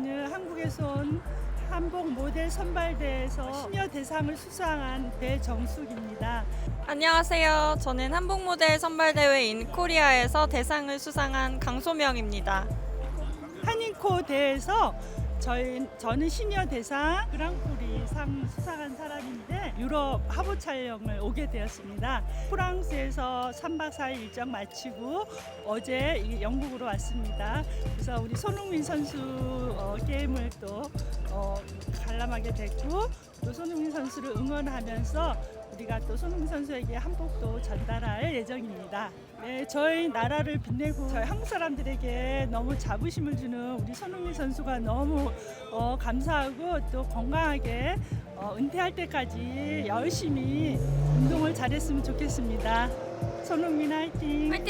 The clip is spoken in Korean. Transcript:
저는 한복 모델 선발대에서 시니어 대상을 수상한 배정숙입니다. 안녕하세요. 저는 한복 모델 선발 대회 인 코리아에서 대상을 수상한 강소명입니다. 한인코 대에서 저희 저는 시니어 대상 그랑프리 상 수상한 사람인데 유럽 화보 촬영을 오게 되었습니다. 프랑스에서 3박 4일 일정 마치고 어제 이 영국으로 왔습니다. 그래서 우리 손흥민 선수 어, 게임을 또 어, 관람하게 됐고 또 손흥민 선수를 응원하면서 우리가 또 손흥민 선수에게 한복도 전달할 예정입니다. 네, 저희 나라를 빛내고 저희 한국 사람들에게 너무 자부심을 주는 우리 손흥민 선수가 너무 어, 감사하고 또 건강하게 어, 은퇴할 때까지 열심히 운동을 잘했으면 좋겠습니다. 손흥민 화이팅! 화이팅!